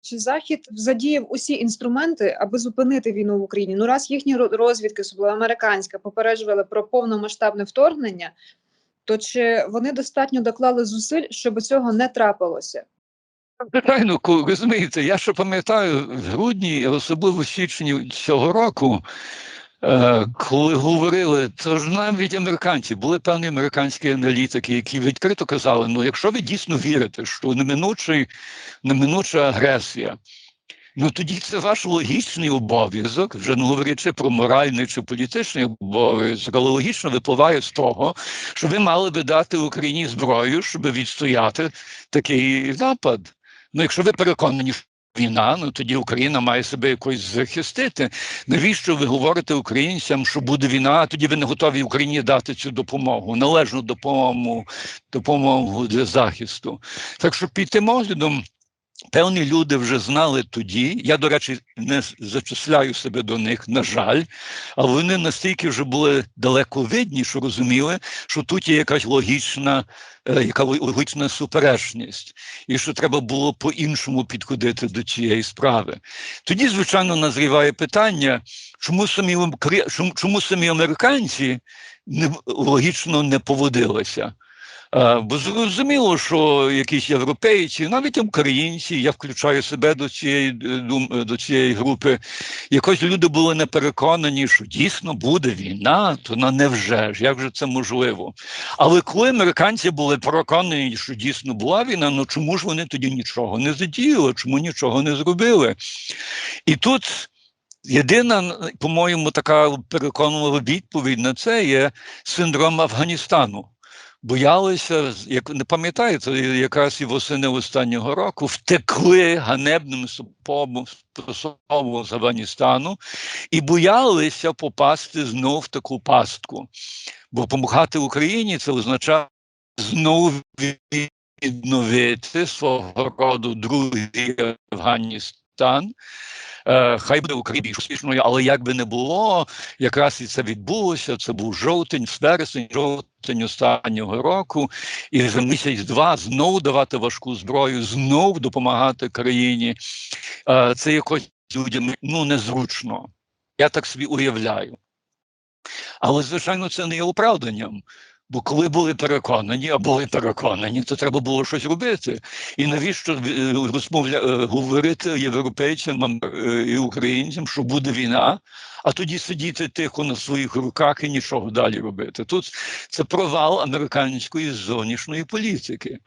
Чи Захід задіяв усі інструменти, аби зупинити війну в Україні? Ну, раз їхні розвідки, особливо американська, попереджували про повномасштабне вторгнення, то чи вони достатньо доклали зусиль, щоб цього не трапилося? Звичайно, розумієте, я ще пам'ятаю в грудні, особливо в січні цього року, коли говорили, то ж навіть американці, були певні американські аналітики, які відкрито казали: ну, якщо ви дійсно вірите, що неминучий, неминуча агресія, ну тоді це ваш логічний обов'язок, вже не говорячи про моральний чи політичний обов'язок, але логічно випливає з того, що ви мали би дати Україні зброю, щоб відстояти такий напад. Ну, якщо ви переконані, війна, ну тоді Україна має себе якось захистити. Навіщо ви говорите українцям, що буде війна, а тоді ви не готові Україні дати цю допомогу, належну допомогу, допомогу для захисту? Так що під тим оглядом. Певні люди вже знали тоді. Я, до речі, не зачисляю себе до них, на жаль, але вони настільки вже були далековидні, що розуміли, що тут є якась логічна, е, яка логічна суперечність, і що треба було по-іншому підходити до цієї справи. Тоді, звичайно, назріває питання, чому самі, чому, чому самі американці не, логічно не поводилися. Е, Бо зрозуміло, що якісь європейці, навіть українці, я включаю себе до цієї е, е, до цієї групи, якось люди були не переконані, що дійсно буде війна, то на невже ж, як же це можливо? Але коли американці були переконані, що дійсно була війна, ну чому ж вони тоді нічого не задіяли, чому нічого не зробили? І тут. Єдина, по-моєму, така переконлива відповідь на це є синдром Афганістану боялися, як не пам'ятаєте, якраз і восени останнього року втекли ганебним способом з Афганістану і боялися попасти знов в таку пастку. Бо допомагати Україні це означає знову відновити свого роду другий Афганістан. Е, Хай буде Україна більш успішною, але як би не було, якраз і це відбулося. Це був жовтень, вересень, жовтень останнього року, і за місяць-два знову давати важку зброю, знову допомагати країні. Е, Це якось людям ну незручно. Я так собі уявляю. Але, звичайно, це не є оправданням. Бо коли були переконані, а були переконані, то треба було щось робити. І навіщо е, розмовля... е, говорити європейцям е, і українцям, що буде війна, а тоді сидіти тихо на своїх руках і нічого далі робити. Тут це провал американської зовнішньої політики.